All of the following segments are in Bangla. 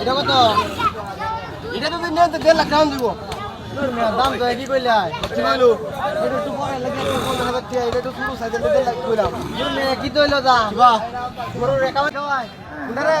এটা কত এটা তো দেড় লাখ টাকা দিব দাম তো একই কইলে কি কইলো এটা একটু পরে লাগে পনেরো হাজার টাকা এটা তো শুরু সাইজের দেড় লাখ কইলাম কি তো হইল দাম বাহ গরু রেখা ভাই কোনটা রে।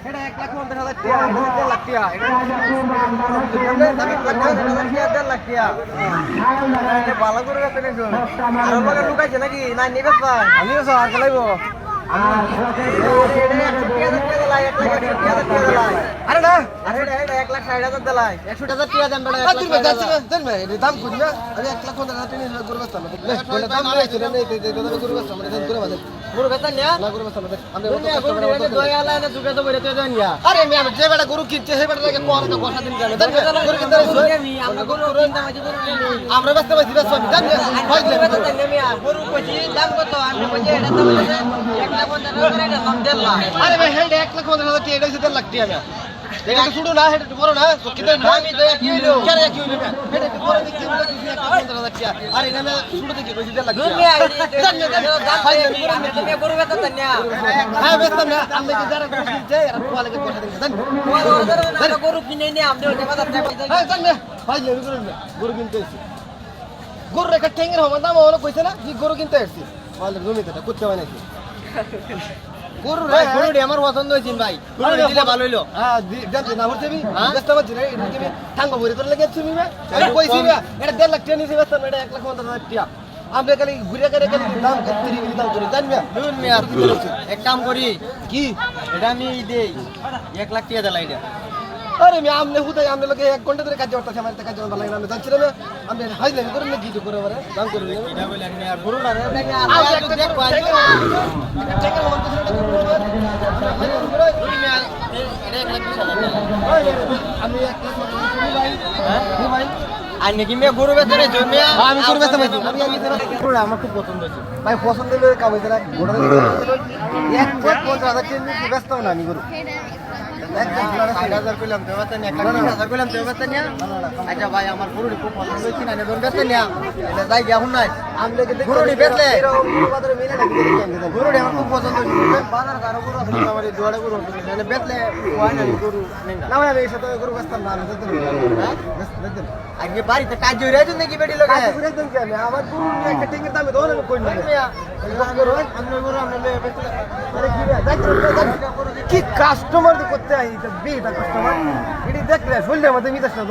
এটা এক লাখ পঞ্চাশ হাজার এটা দেড় লাখ দামি লাখ এটা ভালো করে রাখতে নেই আর লগে লুকাইছে নাকি? না নিবে আমিও সব আরে না আরে এটা এক লাখ ষাট হাজার দিলাই একশো টাকা দেন বেড়া দাম করি না আমি এক লাখ পঞ্চাশ হাজার টাকা গরু বেচতাম দাম রয়েছে না গরু বেচতাম গরু বেচতাম। গরু বেচতাম না গরু বেচতাম আরে আমি আমি যে বেটা গরু কিনছে সেই বেটা লাগে পরে তো দিন যাবে গরু কিনতে আমরা আমি আরে ভাই হেড এক লাখ পঞ্চাশ হাজার টাকা এটা দেড় লাখ টাকা আমি এটা তো শুধু না এটা একটু বড় না। কিন্তু আমি তো একই হইল। কেন একই হইল এটা একটু বড় দেখছি বলে দিছি এক লাখ পঞ্চাশ হাজার টাকা আর এটা আমি শুরু থেকে কইছি দেড় লাখ হ্যাঁ ব্যস্ত না। আমি কি যারা গরু কিনছে এরা পোয়ালে বসা দিন জান। গরু কিনে নিয়ে আমি হ্যাঁ জান না। ভাই গরু কিনবে গরু কিনতে গরু রেখা ঠেঙ্গের হবে দাম ওরা কইছে না কি গরু কিনতে এসেছি। বলে জমিতে এটা করতে হয় নাকি? রে। গরুটি আমার পছন্দ হয়েছিল ভাই। গরুটি দিলে ভালো হইল। হ্যাঁ জানতে না ভরতে বি ব্যস্ত পাচ্ছি না এটা কি ঠাঙ্গা ভরে তোর লেগে তুমি আমি কইছি না এটা দেড় লাখ টাকা নিয়েছি ব্যস্ত এটা এক লাখ পঞ্চাশ হাজার টাকা। আমরা খালি ঘুরে করে খালি দাম দাম করি মিয়া? এক কাম করি কি? এটা আমি দেই। লাখ টাকা দিলাই এটা। আরে আমি আমনে হুদাই আমনে লোকে এক ঘণ্টা ধরে কাজ করতেছে আমার কাজ ভালো লাগে না আমি না। আমি হাইলাম করে না কি করে করে দাম করে টাকা। আমি এক ভাই হ্যাঁ? আর নাকি মেয়ে গরু বেচে জমিয়া আমি করে ব্যস্ত আমি আমি তোরা আমার খুব পছন্দ হয়েছে। ভাই পছন্দ হলে কামাই তারা গোটা এক পঞ্চাশ হাজার টাকা ব্যস্ত না আমি গরু। আচ্ছা ভাই আমার গরুটি খুব পছন্দ হয়েছে না নেবেন বেচে নিয়া যাই গিয়া এখন নাই গরুটি বেচলে? গরুটি আমার খুব পছন্দ হয়েছে বাজার কারও গরু আছে আমার দুয়ারে গরু আছে বেচলে হয় না গরু না আমি এই সাথে গরু ব্যস্তাম না হ্যাঁ? আজকে বাড়িতে কাজ জড়িয়ে আছে নাকি বেটি লোকে আমার গরু একটা। কি কাস্টমার করতে আই বিটা কাস্টমার এটি দেখলে শুনলে মধ্যে মিটাস না